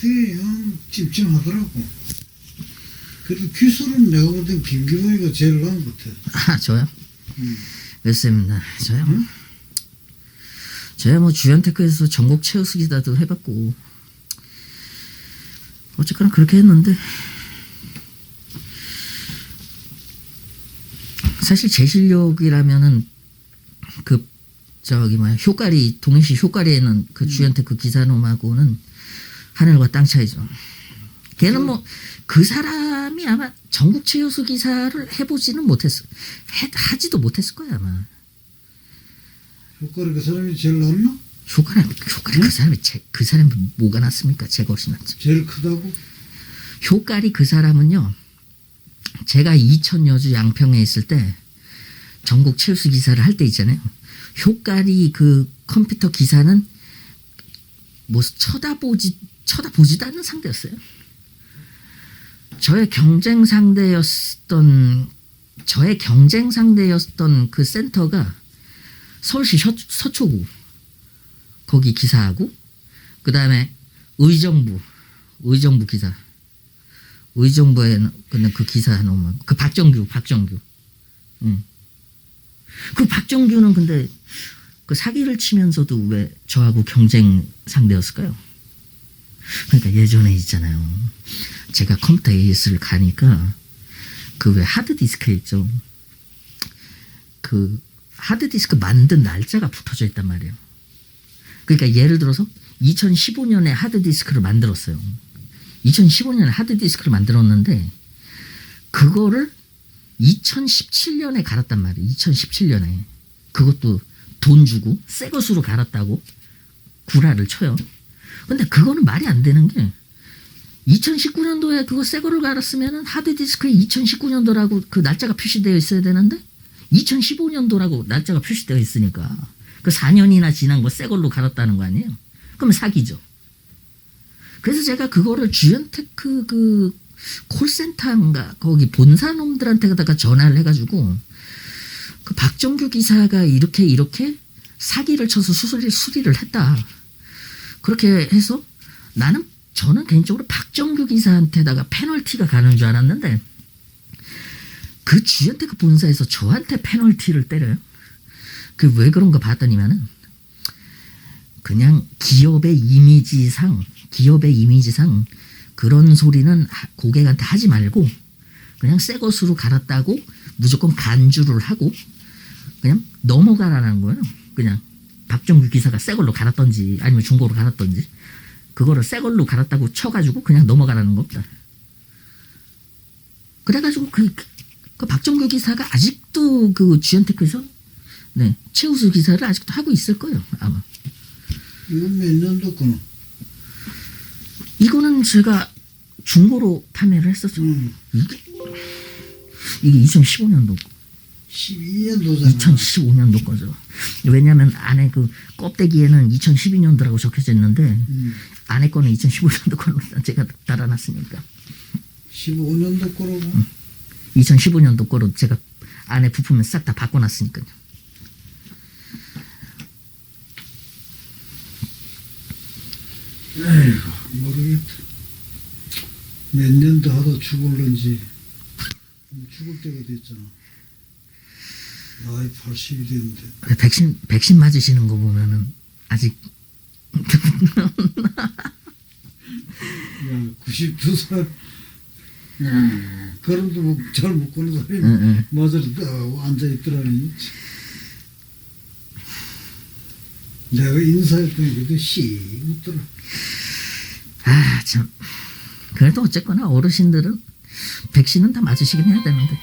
되게 응, 찜찜하더라고. 그래도 기술은 내가 볼 땐 김기범이가 제일 나은 것 같아. 아 저요? 음. 그렇습니다. 저요. 응? 저야 뭐 주연테크에서 전국 최우수기사도 해봤고 어쨌거나 그렇게 했는데 사실 제 실력이라면은 그 저기 뭐야 효과리 동해시 효과리에는 그 주연테크 기사놈하고는 하늘과 땅 차이죠. 걔는 뭐 그 사람이 아마 전국 최우수 기사를 해보지는 못했어. 해, 하지도 못했을 거야 아마. 효과를 그 사람이 제일 낫나? 효과는 효과리 그 사람이 제, 그 사람이 뭐가 낫습니까? 제가 훨씬 낫죠. 제일 크다고? 효과리 그 사람은요. 제가 이천 여주 양평에 있을 때 전국 최우수 기사를 할 때 있잖아요. 효과리 그 컴퓨터 기사는 뭐 쳐다보지 쳐다보지도 않는 상대였어요. 저의 경쟁 상대였던 저의 경쟁 상대였던 그 센터가 서울시 서, 서초구 거기 기사하고 그 다음에 의정부 의정부 기사 의정부에는 근데 그 기사 놓으면 그 박정규 박정규 응. 그 박정규는 근데 그 사기를 치면서도 왜 저하고 경쟁 상대였을까요? 그러니까 예전에 있잖아요. 제가 컴퓨터 AS를 가니까 그 왜 하드디스크 있죠. 그 하드디스크 만든 날짜가 붙어져 있단 말이에요. 그러니까 예를 들어서 2015년에 하드디스크를 만들었어요. 2015년에 하드디스크를 만들었는데 그거를 2017년에 갈았단 말이에요. 2017년에 그것도 돈 주고 새 것으로 갈았다고 구라를 쳐요. 근데 그거는 말이 안 되는 게 2019년도에 그거 새 거를 갈았으면은 하드디스크에 2019년도라고 그 날짜가 표시되어 있어야 되는데 2015년도라고 날짜가 표시되어 있으니까 그 4년이나 지난 거 새 걸로 갈았다는 거 아니에요? 그럼 사기죠. 그래서 제가 그거를 주연테크 그 콜센터인가 거기 본사 놈들한테다가 전화를 해가지고 그 박정규 기사가 이렇게 이렇게 사기를 쳐서 수수리 수리를 했다. 그렇게 해서 나는 저는 개인적으로 박정규 기사한테다가 페널티가 가는 줄 알았는데 그 주연테크 본사에서 저한테 페널티를 때려요. 그 왜 그런가 봤더니만은 그냥 기업의 이미지상 기업의 이미지상 그런 소리는 하- 고객한테 하지 말고 그냥 새 것으로 갈았다고 무조건 간주를 하고 그냥 넘어가라는 거예요. 그냥 박정규 기사가 새 걸로 갈았던지 아니면 중고로 갈았던지 그거를 새 걸로 갈았다고 쳐가지고 그냥 넘어가라는 겁니다. 그래가지고 그, 그 박정규 기사가 아직도 그 주연테크에서 네 최우수 기사를 아직도 하고 있을 거예요 아마. 이건 몇 년도 거는? 이거는 제가 중고로 판매를 했었죠. 응. 이게 이게 2015년도 12년도잖아. 2015년도 거죠. 왜냐하면 안에 그 껍데기에는 2012년도라고 적혀져 있는데 음. 안에 거는 2015년도 걸로 제가 달아놨으니까 15년도 거라고? 2015년도 거로 제가 안에 부품을 싹 다 바꿔놨으니까요. 에이구, 모르겠다. 몇 년도 하다 죽을런지. 죽을 때가 됐잖아. 나이 80이 됐는데. 백신 백신 맞으시는 거 보면은 아직 야, 92살. 야, 걸음도 못- 잘못 걷는 사람이 응, 응. 맞으러 딱 앉아 있더라니. 내가 인사했더니 그게 씩 웃더라. 아 참 그래도 어쨌거나 어르신들은 백신은 다 맞으시긴 해야 되는데